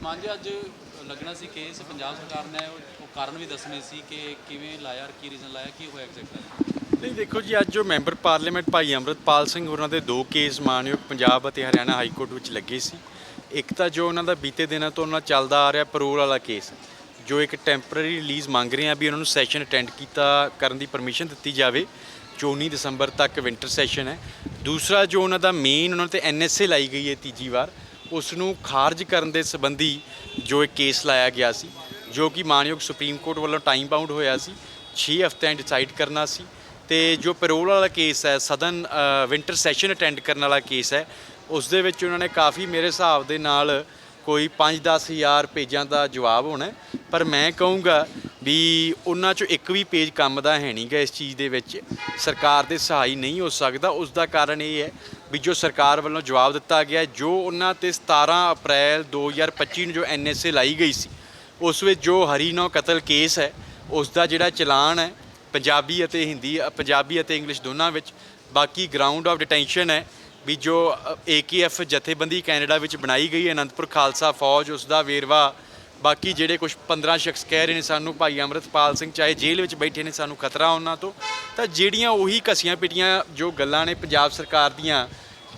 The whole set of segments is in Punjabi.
ਮਾਨ ਜੀ, ਅੱਜ ਲੱਗਣਾ ਸੀ ਕੇਸ, ਪੰਜਾਬ ਸਰਕਾਰ ਨੇ ਉਹ ਕਾਰਨ ਵੀ ਦੱਸਣੇ ਸੀ ਕਿ ਕਿਵੇਂ ਲਾਇਆ ਕੀ ਰੀਜ਼ਨ ਲਾਇਆ, ਕੀ ਹੋਇਆ ਐਗਜ਼ੈਕਟਲੀ ਨਹੀਂ, ਦੇਖੋ ਜੀ, ਅੱਜ ਜੋ ਮੈਂਬਰ ਪਾਰਲੀਮੈਂਟ ਭਾਈ ਅੰਮ੍ਰਿਤਪਾਲ ਸਿੰਘ ਉਹਨਾਂ ਦੇ ਦੋ ਕੇਸ ਮਾਨਯੋਗ ਪੰਜਾਬ ਅਤੇ ਹਰਿਆਣਾ ਹਾਈ ਕੋਰਟ ਵਿੱਚ ਲੱਗੇ ਸੀ। ਇੱਕ ਤਾਂ ਜੋ ਉਹਨਾਂ ਦਾ ਬੀਤੇ ਦਿਨਾਂ ਤੋਂ ਉਹਨਾਂ ਚੱਲਦਾ ਆ ਰਿਹਾ ਪਰੋਲ ਵਾਲਾ ਕੇਸ, ਜੋ ਇੱਕ ਟੈਂਪਰੇਰੀ ਰਿਲੀਜ਼ ਮੰਗ ਰਹੇ ਆ ਵੀ ਉਹਨਾਂ ਨੂੰ ਸੈਸ਼ਨ ਅਟੈਂਡ ਕੀਤਾ ਕਰਨ ਦੀ ਪਰਮਿਸ਼ਨ ਦਿੱਤੀ ਜਾਵੇ 14 ਦਸੰਬਰ ਤੱਕ ਵਿੰਟਰ ਸੈਸ਼ਨ ਹੈ। ਦੂਸਰਾ ਜੋ ਉਹਨਾਂ ਦਾ ਮੇਨ ਉਹਨਾਂ ਤੇ ਐਨਐਸਏ ਲਾਈ ਗਈ ਹੈ ਤੀਜੀ ਵਾਰ ਉਸ ਨੂੰ ਖਾਰਜ ਕਰਨ ਦੇ ਸੰਬੰਧੀ ਜੋ ਇੱਕ ਕੇਸ ਲਾਇਆ ਗਿਆ ਸੀ, ਜੋ ਕਿ ਮਾਨਯੋਗ ਸੁਪਰੀਮ ਕੋਰਟ ਵੱਲੋਂ ਟਾਈਮ ਬਾਉਂਡ ਹੋਇਆ ਸੀ 6 ਹਫ਼ਤਿਆਂ ਡਿਸਾਈਡ ਕਰਨਾ ਸੀ ਤੇ ਜੋ ਪੈਰੋਲ ਵਾਲਾ ਕੇਸ ਹੈ ਸਦਨ ਵਿੰਟਰ ਸੈਸ਼ਨ ਅਟੈਂਡ ਕਰਨ ਵਾਲਾ ਕੇਸ ਹੈ ਉਸ ਦੇ ਵਿੱਚ ਉਹਨਾਂ ਨੇ ਕਾਫੀ ਮੇਰੇ ਹਿਸਾਬ ਦੇ ਨਾਲ ਕੋਈ 5-10 ਹਜ਼ਾਰ ਪੇਜਾਂ ਦਾ ਜਵਾਬ ਹੋਣਾ ਪਰ ਮੈਂ ਕਹੂੰਗਾ ਵੀ ਉਹਨਾਂ ਚੋਂ ਇੱਕ ਵੀ ਪੇਜ ਕੰਮ ਦਾ ਹੈ ਨਹੀਂਗਾ ਇਸ ਚੀਜ਼ ਦੇ ਵਿੱਚ। ਸਰਕਾਰ ਦੇ ਸਹਾਈ ਨਹੀਂ ਹੋ ਸਕਦਾ। ਉਸ ਦਾ ਕਾਰਨ ਇਹ ਹੈ ਵੀ ਜੋ ਸਰਕਾਰ ਵੱਲੋਂ ਜਵਾਬ ਦਿੱਤਾ ਗਿਆ ਜੋ ਉਹਨਾਂ ਤੇ 17 ਅਪ੍ਰੈਲ 2025 ਨੂੰ ਜੋ ਐਨਐਸਏ ਲਾਈ ਗਈ ਸੀ, ਉਸ ਵਿੱਚ ਜੋ ਹਰੀਨੋ ਕਤਲ ਕੇਸ ਹੈ, ਉਸ ਦਾ ਜਿਹੜਾ ਚਲਾਨ ਹੈ, ਪੰਜਾਬੀ ਅਤੇ ਹਿੰਦੀ, ਪੰਜਾਬੀ ਅਤੇ ਇੰਗਲਿਸ਼ ਦੋਨਾਂ ਵਿੱਚ, ਬਾਕੀ ਗਰਾਊਂਡ ਆਫ ਡਿਟੈਂਸ਼ਨ ਹੈ ਵੀ ਜੋ ਏਕੇਐਫ ਜਥੇਬੰਦੀ ਕੈਨੇਡਾ ਵਿੱਚ ਬਣਾਈ ਗਈ ਹੈ, ਅਨੰਦਪੁਰ ਖਾਲਸਾ ਫੌਜ, ਉਸ ਦਾ ਵੇਰਵਾ। ਬਾਕੀ ਜਿਹੜੇ ਕੁਝ 15 ਸ਼ਖਸ ਕਹਿ ਰਹੇ ਨੇ ਸਾਨੂੰ, ਭਾਈ ਅੰਮ੍ਰਿਤਪਾਲ ਸਿੰਘ ਚਾਹੇ ਜੇਲ੍ਹ ਵਿੱਚ ਬੈਠੇ ਨੇ ਸਾਨੂੰ ਖਤਰਾ ਉਹਨਾਂ ਤੋਂ। ਤਾਂ ਜਿਹੜੀਆਂ ਉਹੀ ਘਸੀਆਂ ਪਿਟੀਆਂ ਜੋ ਗੱਲਾਂ ਨੇ ਪੰਜਾਬ ਸਰਕਾਰ ਦੀਆਂ,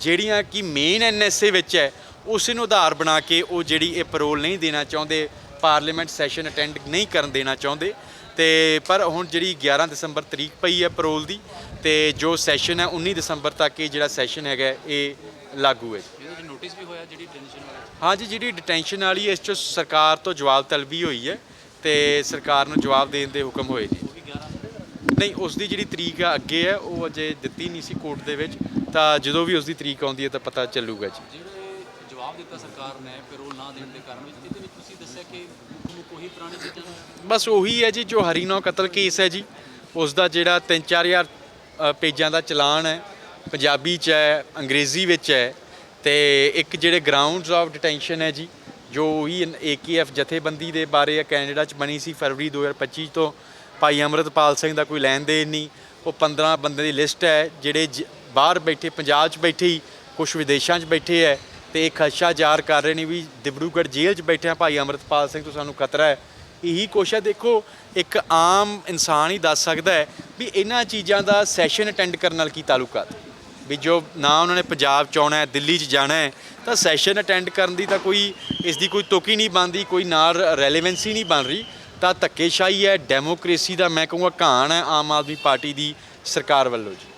ਜਿਹੜੀਆਂ ਕਿ ਮੇਨ ਐਨਐਸਏ ਵਿੱਚ ਹੈ, ਉਸ ਨੂੰ ਆਧਾਰ ਬਣਾ ਕੇ ਉਹ ਜਿਹੜੀ ਇਹ ਪਰੋਲ ਨਹੀਂ ਦੇਣਾ ਚਾਹੁੰਦੇ ਪਾਰਲੀਮੈਂਟ ਸੈਸ਼ਨ ਅਟੈਂਡ ਨਹੀਂ ਕਰਨ ਦੇਣਾ ਚਾਹੁੰਦੇ ਤੇ ਪਰ ਹੁਣ ਜਿਹੜੀ 11 ਦਸੰਬਰ ਤਰੀਕ ਪਈ ਹੈ ਪਰੋਲ ਦੀ ਤੇ ਜੋ ਸੈਸ਼ਨ ਹੈ 19 ਦਸੰਬਰ ਤੱਕ ਇਹ ਜਿਹੜਾ ਸੈਸ਼ਨ ਹੈਗਾ ਇਹ ਲਾਗੂ ਹੈ ਇਹਦੇ ਵਿੱਚ ਨੋਟਿਸ ਵੀ ਹੋਇਆ ਜਿਹੜੀ ਟੈਨਸ਼ਨ ਵਾਲਾ? ਹਾਂਜੀ ਜਿਹੜੀ ਡਿਟੈਂਸ਼ਨ ਵਾਲੀ ਇਸ ਚ ਸਰਕਾਰ ਤੋਂ ਜਵਾਬ ਤਲਬੀ ਹੋਈ ਹੈ ਤੇ ਸਰਕਾਰ ਨੂੰ ਜਵਾਬ ਦੇਣ ਦੇ ਹੁਕਮ ਹੋਏ ਨੇ। 11 ਨਹੀਂ ਉਸ ਦੀ ਜਿਹੜੀ ਤਰੀਕ ਆ ਅੱਗੇ ਹੈ ਉਹ ਅਜੇ ਦਿੱਤੀ ਨਹੀਂ ਸੀ ਕੋਰਟ ਦੇ ਵਿੱਚ ਤਾਂ ਜਦੋਂ ਵੀ ਉਸ ਦੀ ਤਰੀਕ ਆਉਂਦੀ ਹੈ ਤਾਂ ਪਤਾ ਚੱਲੂਗਾ ਜੀ। ਜਵਾਬ ਦਿੱਤਾ ਸਰਕਾਰ ਨੇ ਪੈਰੋਲ ਨਾ ਦੇਣ ਦੇ ਕਾਰਨ ਵਿੱਚ। ਇਹਦੇ ਵਿੱਚ ਤੁਸੀਂ ਦੱਸਿਆ ਕਿ ਮੁੱਖ ਮੁੱਖ ਪੁਰਾਣੀ ਚੀਜ਼ਾਂ ਬਸ ਉਹੀ ਹੈ ਜੀ, ਜੋ ਹਰੀਨੋ ਕਤਲ ਕੇਸ ਹੈ ਜੀ। ਉਸ ਦਾ ਜਿਹੜਾ 3-4000 ਪੇਜਾਂ ਦਾ ਚਲਾਨ ਹੈ, ਪੰਜਾਬੀ ਚ ਹੈ, ਅੰਗਰੇਜ਼ੀ ਵਿੱਚ ਹੈ, ਤੇ ਇੱਕ ਜਿਹੜੇ ਗਰਾਊਂਡਸ ਆਫ ਡਿਟੈਂਸ਼ਨ ਹੈ ਜੀ, ਜੋ ਉਹੀ ਏਕੇਐਫ ਜਥੇਬੰਦੀ ਦੇ ਬਾਰੇ ਹੈ, ਕੈਨੇਡਾ ਚ ਬਣੀ ਸੀ ਫਰਵਰੀ 2025 ਤੋਂ। ਭਾਈ ਅਮਰਤਪਾਲ ਸਿੰਘ ਦਾ ਕੋਈ ਲੈਣ ਦੇਣ ਨਹੀਂ। ਉਹ 15 ਬੰਦੇ ਦੀ ਲਿਸਟ ਹੈ, ਜਿਹੜੇ ਜ- ਬਾਹਰ ਬੈਠੇ, ਪੰਜਾਬ 'ਚ ਬੈਠੇ ਹੀ ਕੁਝ ਵਿਦੇਸ਼ਾਂ 'ਚ ਬੈਠੇ ਹੈ। ਤੇ ਇਹ ਖਦਸ਼ਾ ਜ਼ਾਹਰ ਕਰ ਰਹੇ ਨੇ ਵੀ ਦਿਬੜੂਗੜ੍ਹ ਜੇਲ੍ਹ 'ਚ ਬੈਠਿਆ ਭਾਈ ਅਮਰਤਪਾਲ ਸਿੰਘ ਤੋਂ ਸਾਨੂੰ ਖਤਰਾ ਹੈ। ਇਹੀ ਕੋਸ਼ਿਸ਼ ਹੈ। ਦੇਖੋ, ਇੱਕ ਆਮ ਇਨਸਾਨ ਹੀ ਦੱਸ ਸਕਦਾ ਹੈ ਵੀ ਇਹਨਾਂ ਚੀਜ਼ਾਂ ਦਾ ਸੈਸ਼ਨ ਅਟੈਂਡ ਕਰਨ ਨਾਲ ਕੀ ਤਾਲੁਕਾਤ ਵੀ ਜੋ ਨਾ ਉਹਨਾਂ ਨੇ ਪੰਜਾਬ ਚ ਆਉਣਾ ਹੈ, ਦਿੱਲੀ ਚ ਜਾਣਾ ਹੈ, ਤਾਂ ਸੈਸ਼ਨ ਅਟੈਂਡ ਕਰਨ ਦੀ ਤਾਂ ਕੋਈ ਇਸ ਦੀ ਕੋਈ ਤੁਕ ਨਹੀਂ ਬਣਦੀ, ਕੋਈ ਨਾਲ ਰੈਲੇਵੈਂਸੀ ਨਹੀਂ ਬਣ ਰਹੀ। ਤਾਂ ਧੱਕੇਸ਼ਾਹੀ ਹੈ ਡੈਮੋਕ੍ਰੇਸੀ ਦਾ ਮੈਂ ਕਹੂੰਗਾ ਘਾਣ ਹੈ ਆਮ ਆਦਮੀ ਪਾਰਟੀ ਦੀ ਸਰਕਾਰ ਵੱਲੋਂ ਜੀ।